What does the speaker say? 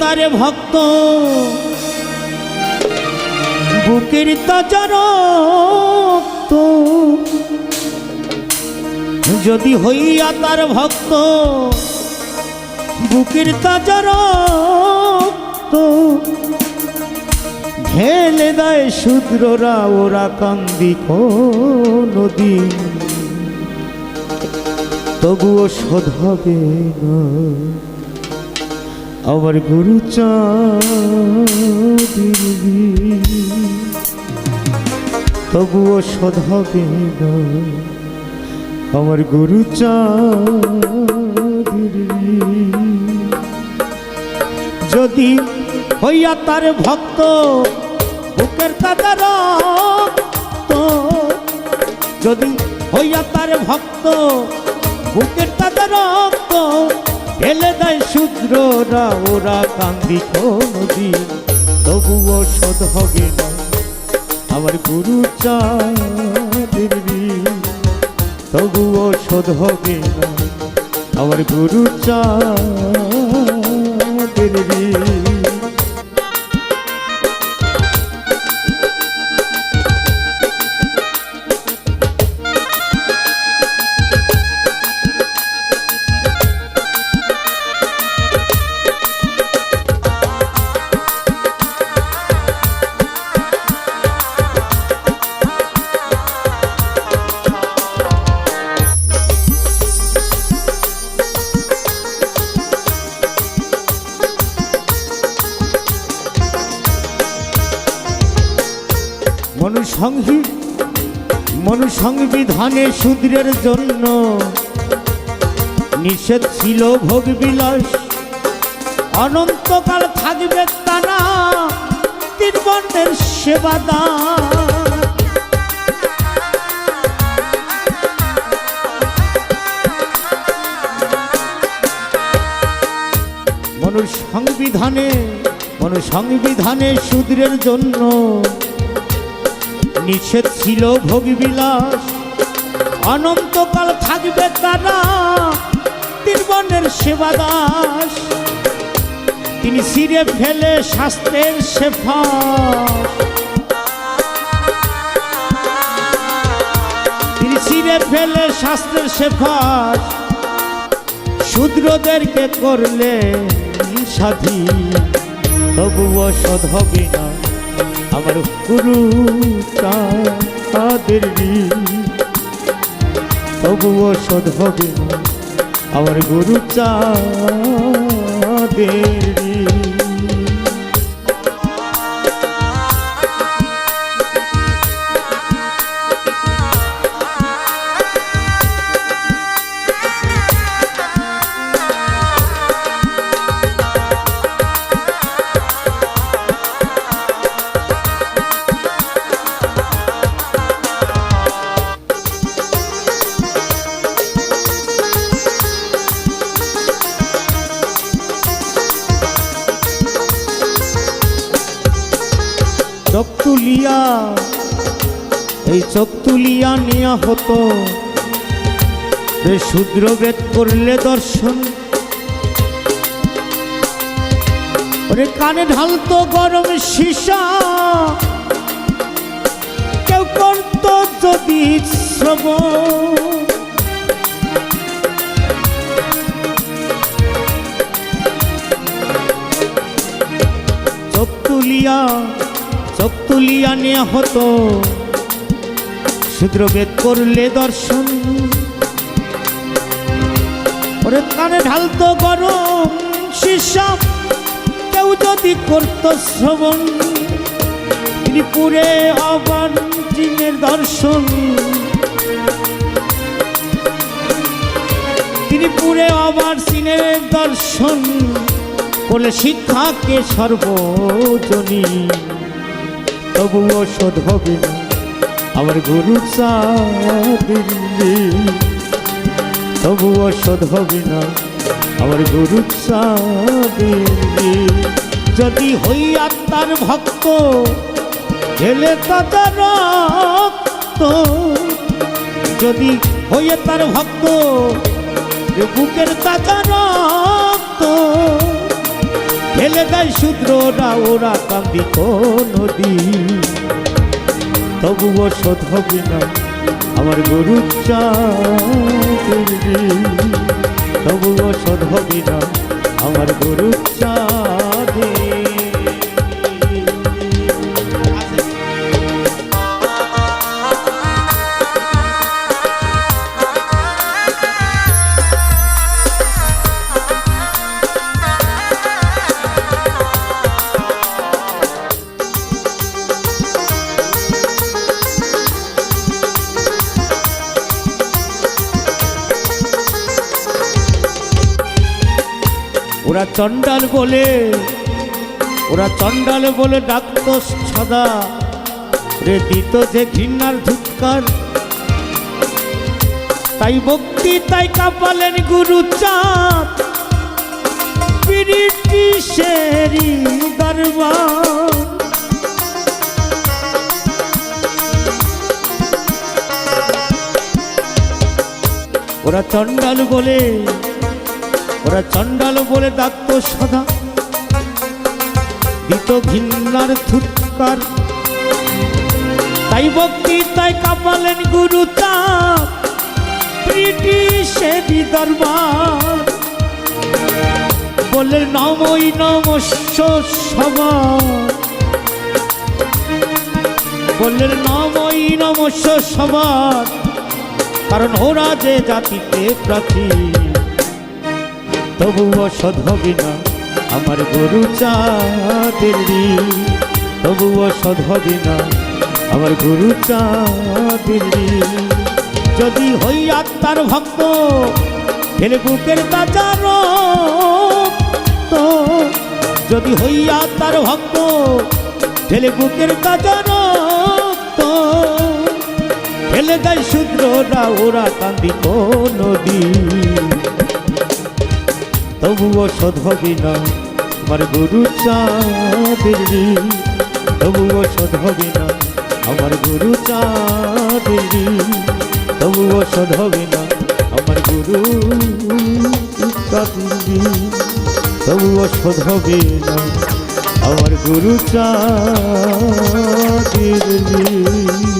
তারে ভক্ত। বুকের তাজার যদি হইয়া তার ভক্ত, বুকের তাজার ঢেলে দেয় শূদ্ররা ওরা কান্দি নদী তবুও শোধ হবে না। আমার গুরু চাঁদিবি তবুও না। আমার গুরু যদি হইয়া তার ভক্ত বুকের কাদার তো যদি হইয়া তার ভক্ত বুকের তাদের রক্ত দেয় শূদ্ররা ওরা কান্দি নদী তবুও শোধ হবে না, আমার গুরু চাঁদের তবুও শোধ হবে না, আমার গুরু চাঁদের মনুসংহি মনুসংবিধানে শূদ্রের জন্য নিষেধ ছিল ভোগ বিলাস। অনন্তকাল থাকবে তারা তিন বর্ণের সেবাদান। মনুসংবিধানে মনুসংবিধানে শূদ্রের জন্য নিষেধ ছিল ভোগবিলাস অনন্তকাল থাকবে তারা তিরবনের সেবাদাস। তিনি সিরে ফেলে শাস্ত্রের শেফা তিনি সিরে ফেলে শাস্ত্রের শেফাস শূদ্রদেরকে করলে স্বাধীন তবুও শোধ হবে না। আমার গুরু তাদের তবুও সদ হবে আমার গুরু চা চাঁদের তুলিয়া, এই চোখ তুলিয়া নেওয়া হতো। শূদ্র বেদ করলে দর্শন। ওরে কানে ঢালতো গরম সীসা। কেউ করতো যদি শ্রবণ চোখ তুলিয়া চোখ তুলিয়া নেওয়া হতো। শূদ্রবেদ করলে দর্শন। ওরে কানে ঢালতো গরম শিষ্য কেউ যদি করত শ্রবণ, ত্রিপুরে আবার জিনের দর্শন। ত্রিপুরে আবার সিনের দর্শন, করলে শিক্ষাকে সর্বজনী তবুও ওষুধ হবে না। আমার গুরু তবুও শোধ হবে না। আমার গুরু যদি হই আত্মার ভক্ত ঢেলে তাদের যদি হইয়ে তার ভক্ত বুকের তাজা রক্ত। ফেলে দেয় শূদ্ররা, ওরা কান্দি নদী তবুও শোধ হবে না আমার গরুর চা। তবুও শোধ হবে না আমার গরুর চাঁদের ওরা চণ্ডাল বলে, ওরা চণ্ডাল বলে ডাকত সদা। রে দিত যে ঘৃণার ধুৎকার তাই ভক্তি, তাই কাপালেন গুরু চাঁদ। দরবার। ওরা চণ্ডাল বলে ওরা চণ্ডাল বলে ডাকত সদা। দিত ঘিন্নার থুৎকার। তাই ভক্তি তাই কাপালেন গুরু চাপ ব্রিটিশেরই নমই নমস্য সবার নমই নমস্য সবার কারণ ওরা যে জাতিতে প্রাচীন তবুও শোধ হবে না আমার গরু চাঁদের। তবুও শোধ হবে না আমার গরু চাঁদের যদি হই আত্মার ভক্ত, ফেলে বুকের বাজার তো যদি হইয়া তার ভক্ত, ফেলে বুকের বাজার তো ফেলে দেয় শূদ্ররা ওরা কান্দি নদী তবুও হবে না আমার গুরু ঋণ। তবুও হবে না আমার গুরু ঋণ। তবুও হবে না আমার গুরু। তবুও হবে না আমার গুরু ঋণ।